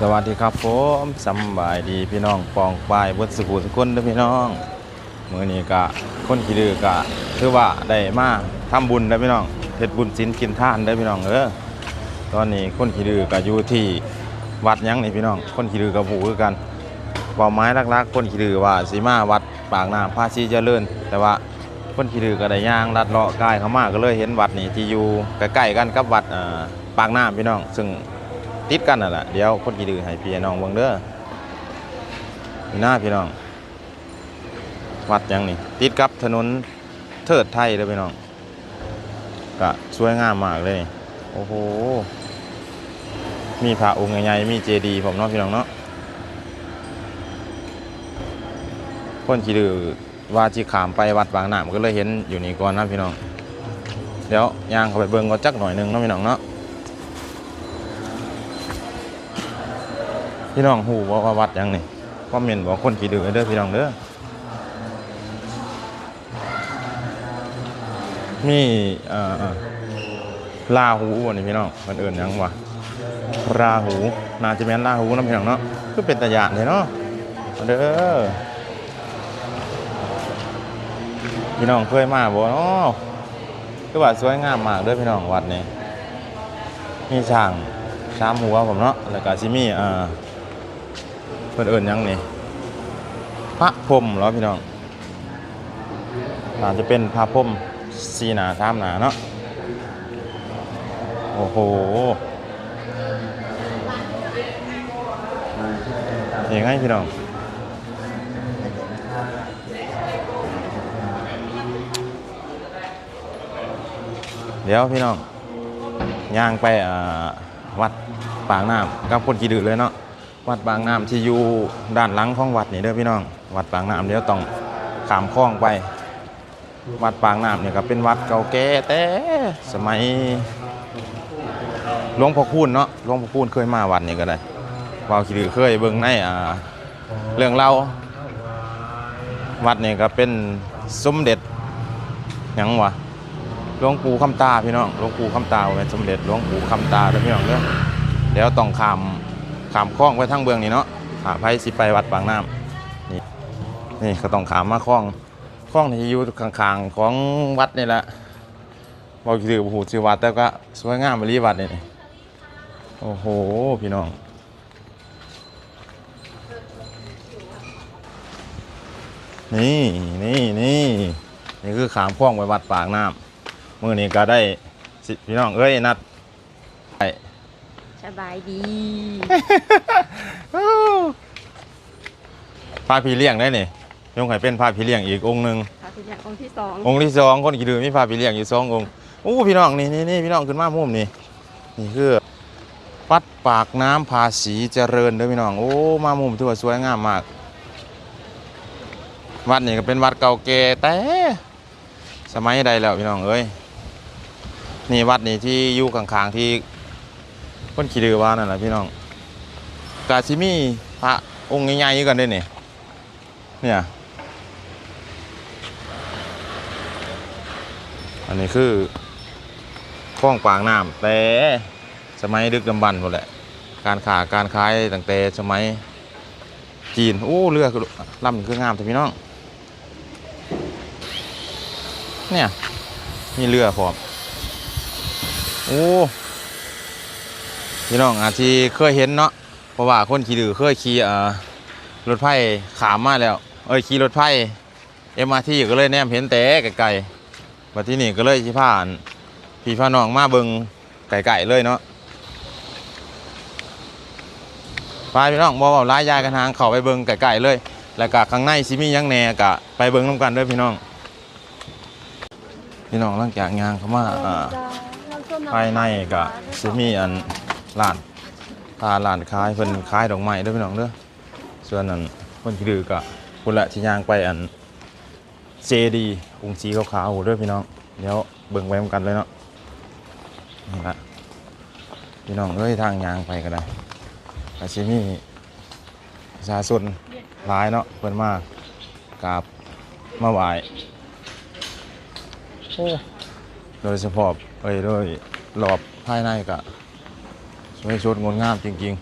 สวัสดีครับผมสำบายดีพี่น้องปองปายบดสุขุสุคนเด้อพี่น้องมือนี้กะคนขี้ดื้อกะถือว่าได้มาทำบุญเด้อพี่น้องเฮ็ดบุญศีลกินท่านเด้อพี่น้องเออตอนนี้คนขี้ดื้อกะอยู่ที่วัดยังนี่พี่น้อง คนขี้ดื้อกับหูคือกันเป้าหมายหลักๆ คนขี้ดื้อว่าสิมาวัดปากน้ำภาษีเจริญ แต่ว่าคนขี้ดื้อก็ได้ย่างลัดเลาะกายเขามาก็เลยเห็นวัดนี่ที่อยู่ใกล้ๆกันกับวัดอ่อปากน้ำพี่น้อง ซึ่ง ติดกันนั่นแหละเดี๋ยวคนกี่ดื้อให้พี่น้องเบิ่งเด้อหน้าพี่น้อง วัดยังนี่ ติดกับถนนเทิดไทยเด้อพี่น้องก็สวยงามมากเลย โอ้โห มีพระองค์ใหญ่ๆมีเจดีย์ผมเนาะพี่น้องเนาะคนขี่ดื้อว่าจีขามไปวัดบางหน้ำก็เลยเห็นอยู่นี่ก่อนนะพี่น้อง เดี๋ยวย่างเข้าไปเบิ่งก็จักหน่อยหนึงเนาะพี่น้องเนาะ พี่น้องหูว่าวัดยังนี่คอมเมนต์บอกคนขี่ดื้อเด้อพี่น้องเด้อมีเอ่อลาหูบ่นี่พี่น้องมันเอื่นยังวะราหูน่าจะเป็นลาหูนะพี่น้องเนาะคือเป็นตะยานเลยเนาะมาเด้อพี่น้องเคยมาบ่เนาะคือว่าสวยงามมากเด้อพี่น้องวัดนี้มีช่างสามหัวผมเนาะแล้วก็สิมีอ่อ เพื่อนเอิญยังนี่พระพรมเหรอพี่น้องอาจจะเป็นพระพรมสีหนาสามหนาเนาะโอ้โหยังไงพี่น้องเดี๋ยวพี่น้องย่างไปวัดปางน้ำกับคนกี่ดื้อเลยเนาะ วัดบางน้ำที่อยู่ด้านหลังของวัดนี่เด้อพี่น้อง วัดบางน้ำเดี๋ยวต้องขามคลองไป วัดบางน้ำเนี่ยก็เป็นวัดเก่าแก่แต่สมัยหลวงพ่อคูณเนาะหลวงพ่อคูณเคยมาวัดนี่ก็ได้วาวคิดเคยเบิ่งในอ่าเรื่องเล่าวัดนี่ก็เป็นสมเด็จหยังวะหลวงปู่คำตาพี่น้องหลวงปู่คำตาเป็นสมเด็จหลวงปู่คำตาเด้อพี่น้องเด้อเดี๋ยวต้องขาม ขามคล้องไปทางเบืองนี่เนาะขาไปสิไปวัดปางน้ำนี่นี่ก็ต้องขามมาคล้องคล้องที่อยู่ข้างๆของวัดนี่แหละบอกถือหูชื่อวัดแต่ก็สวยงามบริวัดนี่โอ้โหพี่น้องนี่นี่นี่นี่คือขามคล้องไปวัดปากน้ำมื่อนี้ก็ได้พี่น้องเอ้ยนัด สบายดีพาพี่เลี้ยงได้นี่ยงไข่เป็นพาพี่เลี้ยงอีกองค์หนึ่งพระพิญญาองค์ที่สององค์ที่สองคนกี่ดือมีพาพี่เลี้ยงอยู่สององค์โอ้พี่น้องนี่นี่นี่พี่น้องขึ้นมามุมนี่นี่คือวัดปากน้ำภาษีเจริญเด้อพี่น้องโอ้มามุมที่ว่าสวยงามมาก วัดนี่ก็เป็นวัดเก่าแก่แต่สมัยใดแล้วพี่น้องเอ้ยนี่วัดนี่ที่อยู่ข้างๆที่ คนขี่ดือว่านั่นแหละพี่น้องกาซิมีพระองค์ใหญ่ๆอยู่กันด้วยนี่เนี่ยอันนี้คือคลองปางน้ำแต่สมัยดึกดำบรรพ์หมดแหละการขาการขายตั้งแต่สมัยจีนโอ้เรือคือลำคืองามแต่พี่น้องเนี่ยมีเรือพร้อมโอ้ พี่น้องอาจจะเคยเห็นเนาะเพราะว่าคนขี่ดือเคยขี่เอ่อรถไฟขามมาแล้ว เอ้ยขี่รถไฟเอ็มอาร์ทีก็เลยแนมเห็นแต่ไกลๆมาที่นี่ก็เลยสิผ่านพี่พาน้องมาเบิงไก่ๆเลยเนาะไปพี่น้องบอกว่าร้ายยายกันทางเขาไปเบิงไก่ๆเลย แล้วก็ข้างในซิมีหยังแหน่กะไปเบิงน้ำกันเด้วยพี่น้อง พี่น้องหลังจากงานเขามาอ่าภายในก็ซิมีอัน ร้านตาร้านขายเพิ่นขายดอกไม้ด้วยพี่น้องเด้อส่วนนั้นคนที่ดือก็คุณละที่ย่างไปอันเจดีองค์สีขาวๆด้วยพี่น้องเดี๋ยวเบิ่งไว้กันเลยเนาะนี่ละพี่น้องเอ้ยทางยางไปก็ได้อาชิมีประชาชนหลายเนาะเพิ่นมากราบมาไหว้โอ้โดยเฉพาะเอ้ยโดยรอบภายในก็ วยสดงดงามจริง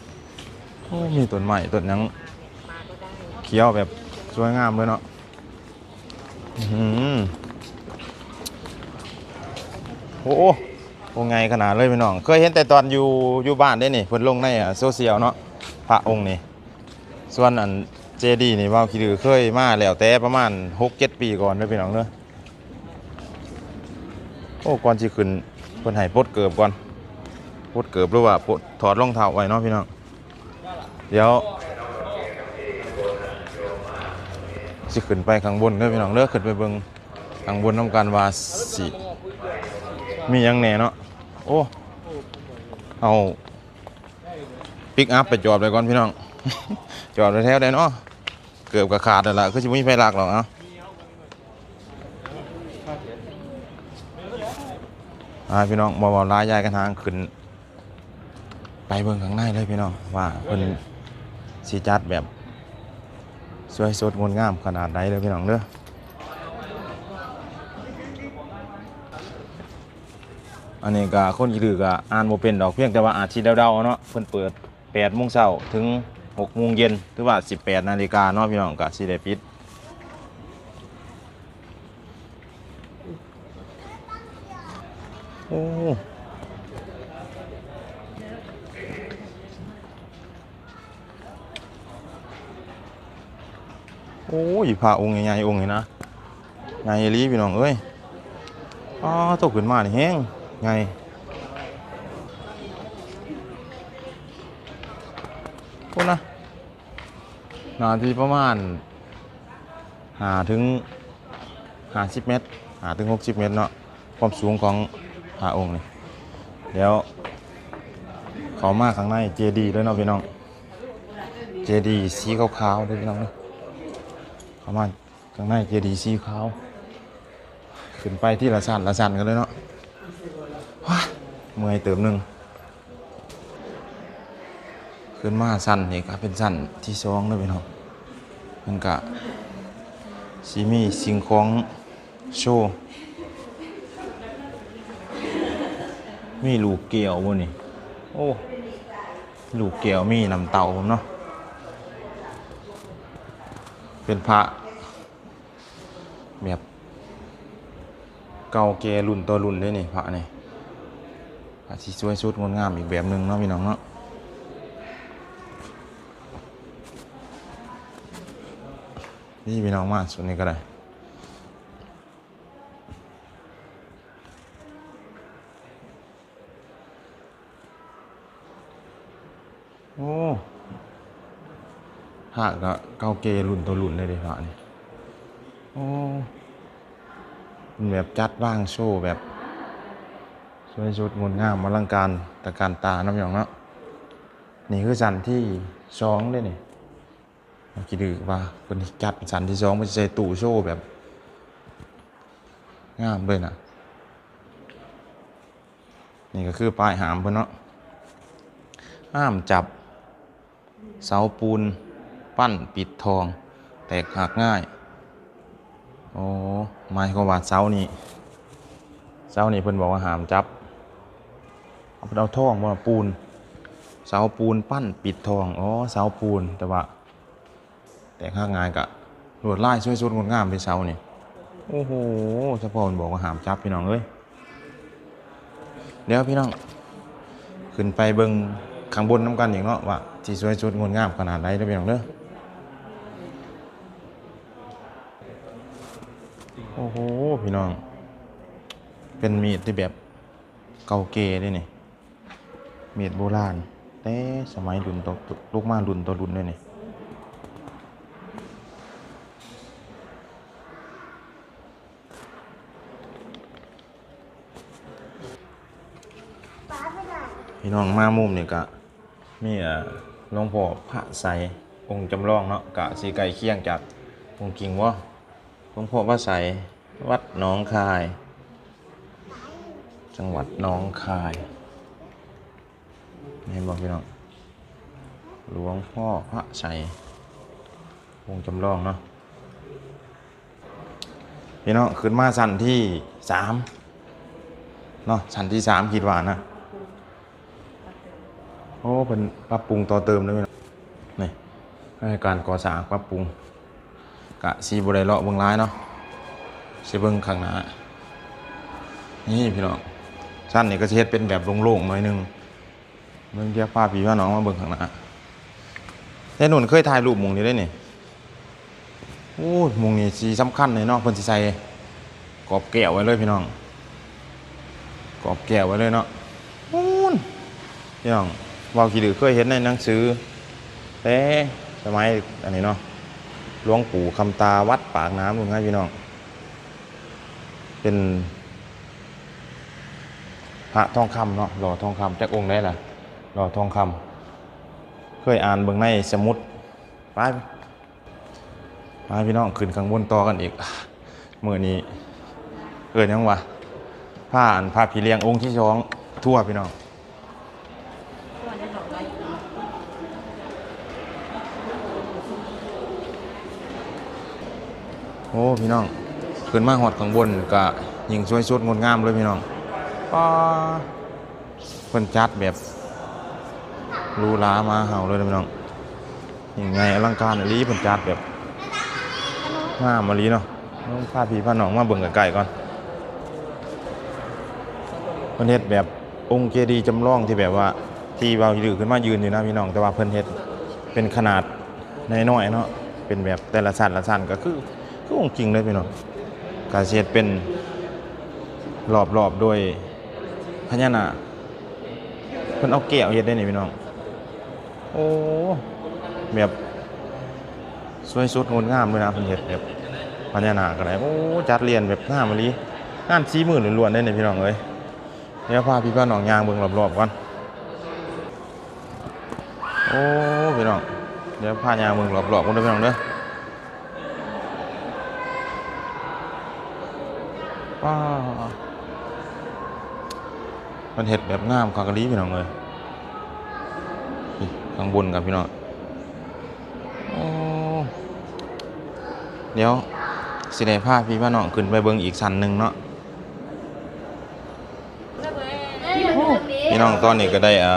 ๆโอ้มีต้นไม้ต้นหยังเขียวแบบสวยงามเลยเนาะอือหือโอ้โหอ้ไงขนาดเลยพี่น้อง เคยเห็นแต่ตอนอยู่อยู่บ้านได้นี่เพิ่นลงในอะโซเชียลเนาะพระองค์นี่ส่วนอันเจดีนี่ว่าคิดดูเคยมาแล้วแต่ประมาณ6-7ปีก่อนเด้อพี่น้องเด้อโอ้ก่อนสิขึ้นเพิ่นให้ปดเกิบก่อน ดเกิบหรือว่าปดถอดรองเท้าไว้เนาะพี่น้องเดี๋ยวสิขึ้นไปข้างบนเด้อพี่น้องเด้อขึ้นไปเบิ่งข้างบนนํกันว่าสิมียังแหน่เนาะโอ้เอาปิกอัพไปจอดไว้ก่อนพี่น้อง จอดไว้แถวได้เนาะเกือบกับขาดแล้วล่ะคือสิบ่มีไฟลักหรอกเนาะอ่าพี่น้องบ่บ่ลายยายกันทางขึ้น ไปเบิ่งข้างในเลยพี่น้องว่าเพิ่นสิจัดแบบสวยสดงดงามขนาดไหนเลยพี่น้องเด้ออันนี้ก็คนอีลือก็อ่านบ่เป็นดอกเพียงแต่ว่าอาจสิเดาๆเนาะเพิ่นเปิด8โมงเช้าถึง6โมงเย็นหรือว่า 18นาฬิกาเนาะพี่น้องก็สิได้ปิดโอ้ โอ้ย พระองค์ใหญ่ๆองค์นี่นะใหญ่ลีพี่น้องเอ้ยอ๋อตกขึ้นมานี่แฮงใหญ่พุ่นะนาที่ประมาณหาถึงหาสิบเมตรหาถึงหกสิบเมตรเนาะความสูงของพระองค์นี่เดี๋ยวเขามาข้างในเจดีด้วยเนาะพี่น้องเจดีสีขาวๆด้วยพี่น้องเนาะ ประมาณข้างในเจดีย์สีขาวขึ้นไปที่ละสันละสันกันเลยเนาะว้าเมื่อยเติมหนึ่งขึ้นมาสันนี่ก็เป็นสันที่สองเลยพี่น้องมันกะสีมีสิ่งของโชว์มีลูกเกี่ยวบ่นี่โอ้ลูกเกี่ยวมีน้ำเต่าผมเนาะ เป็นพระแบบเก่าแก่รุ่นต่อรุ่นเลยนี่พระนี่พระที่สวยสุดงดงามอีกแบบหนึ่งเนาะพี่น้องเนาะนี่พี่น้องมาส่วนนี้ก็ได้โอ้ พระก็เก่าเกรุ่นตัวรุ่นเลยเด้พระนี่โอ้เป็นแบบจัดว่างโชว์แบบสวยสุดงดงามอลังการตะการตาน้ำหยองเนาะนี่คือสันที่สองเลยนี่เมื่อกี้ดือว่าคนจัดสันที่สองมันจะใช้ตู้โชว์แบบงามเลยนะนี่ก็คือป้ายหามเพื่นเนาะห้ามจับเสาปูน ปั้นปิดทอง แตกหักง่ายโอ้หมายความว่าเสานี่เสานี่เพิ่นบอกว่าหามจับเอาไปเอาทองว่าปูน เสาปูนปั้นปิดทองอ๋อเสาปูนแต่ว่า แตกหักง่ายกะลวดลายสวยสดงดงามเป็นเสานี่โอ้โหเฉพานบอกว่าหามจับพี่น้องเอ้ยเดี๋ยวพี่น้องขึ้นไปเบิงข้างบนน้ำกันอีกเนาะว่าที่สวยสุดงดงามขนาดไหนเด้อพี่น้องเด้อ โอ้โห พี่น้อง เป็นมีดที่แบบเก่าเก๋เลยนี่มีดโบราณ แต่สมัยรุ่นต่อลูกมารุ่นต่อรุ่นเลยนี่พี่น้องมามุมนี่กะมีเอ่อหลวงพ่อพระไสองค์จำลองเนาะกะสีไก่เคียงจากองค์กิงวะ งพ่อพระไสวัดหนองคาย จังหวัดหน้องคายนี่เห็นบอกพี่น้องหลวงพ่อพระชัยองจำลองเนาะพี่น้องขึ้นมาสั้นที่สามเนาะสั้นที่สามคิดว่านะโอ้เป็นปรับปรุงต่อเติมเลยพี่น้องนี่ให้การก่อสร้างปรับปรุง กะสีบริเลาะเบิ่งร้ายเนาะสีเบิ่งข้างหน้านี่พี่น้องชั้นนี่ก็สิเฮ็ดเป็นแบบโล่งๆหน่อยหนึงเบิ่งเดียวพาพี่ว่าน้องมาเบิ่งข้างหน้าแต่หนุ่นเคยถ่ายรูปมุงนี้ได้นี่โอ้ยมุงนี่สีสำคัญเลยเนาะเพิ่นสิใส่กรอบแก้วไว้เลยพี่น้องกรอบแก้วไว้เลยเนาะอู้นพี่น้องว่ากี่ดือเคยเห็นในหนังสือแต่สมัยอันนี้เนาะ หลวงปู่คำตาวัดปากน้ำลุงให้พี่น้อง เป็น พระทองคำเนาะหล่อทองคำจากองค์ได้ล่ะหล่อทองคำเคยอ่านเบิ่งในสมุดไปไปพี่น้องขึ้นข้างบนต่อกันอีกเมื่อนี้เกิดยังวะผ้าอันผ้าผีเลี้ยงองค์ที่สองทั่วพี่น้อง อ้พี่น้องขึ้นมาหอดข้างบนก็ยิงสวยสุดงดงามเลยพี่น้องป้าเพิ่นจัดแบบหรูหรามาเห่าเลยนะพี่น้องยังไงอลังการอหลีเพิ่นจัดแบบงามอหลีเนาะต้องพาพี่พาน้องมาเบิ่งใกล้ๆก่อนเพิ่นเฮ็ดแบบองค์เจดีย์จำลองที่แบบว่าที่เบายือขึ้นมายืนอยู่นะพี่น้องแต่ว่าเพิ่นเฮ็ดเป็นขนาดน้อยๆเนาะเป็นแบบแต่ละสั้นละสั้นก็คือ คืองจริงเลยพี่น้องกาเสียดเป็นรอบรอบๆโดยพญานาคเพิ่นเอาแก้วเฮ็ดได้นี่พี่น้อง โอ้ แบบสวยสุดงดงามเลยนะเพิ่นเฮ็ดแบบพญานาคก็ได้โอ้จัดเรียนแบบงามมะลิงานสีมือล้วนๆได้นี่พี่น้องเอ้ยเดี๋ยวพาพี่พาน้องยางเบิ่งรอบๆก่อนโอ้พี่น้องเดี๋ยวพายางเบิ่งรอบๆก่อนเด้อพี่น้องเด้อ ว้ามันเห็ดแบบงามคากะลีพี่น้องเลยข้างบนกับพี่น้องเดี๋ยวสิได้าพี่พาน้องขึ้นไปเบิ่งอีกชั้นหนึ่งเนาะพี่น้องตอนนี้ก็ได้อ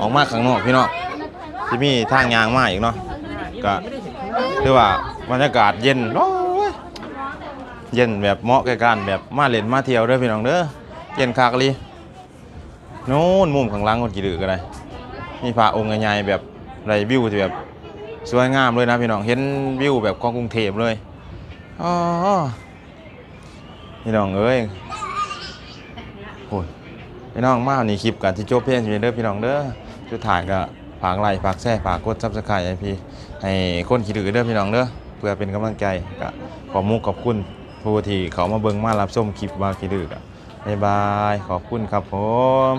ออกมาข้างนอกพี่น้องที่มีทางยางมาอีกเนาะก็คือว่าบรรยากาศเย็นโอ้ย เย็นแบบเหมาะแก่การแบบมาเล่นมาเที่ยวเด้อพี่น้องเด้อเย็นคักอีหลีนู้นมุมข้างล่างคนกี่ดือก็ได้มีพระองค์ใหญ่ๆแบบไรวิวที่แบบสวยงามเลยนะพี่น้องเห็นวิวแบบของกรุงเทพเลยอ๋อพี่น้องเอ้ยโอ้ยพี่น้องมาวันนี้คลิปกันที่โจเพียเพียงเด้อพี่น้องเด้อสุดท้ายก็ฝากไลค์ฝากแชร์ฝากกดซับสไครต์ให้พี่ให้คนขี้ดือเด้อพี่น้องเด้อเพื่อเป็นกำลังใจก็ขอมุกขอบคุณ ผู้ที่เขามาเบิ่งมารับชมคลิปบาคิดึกอะบ๊ายบาย ขอบคุณครับผม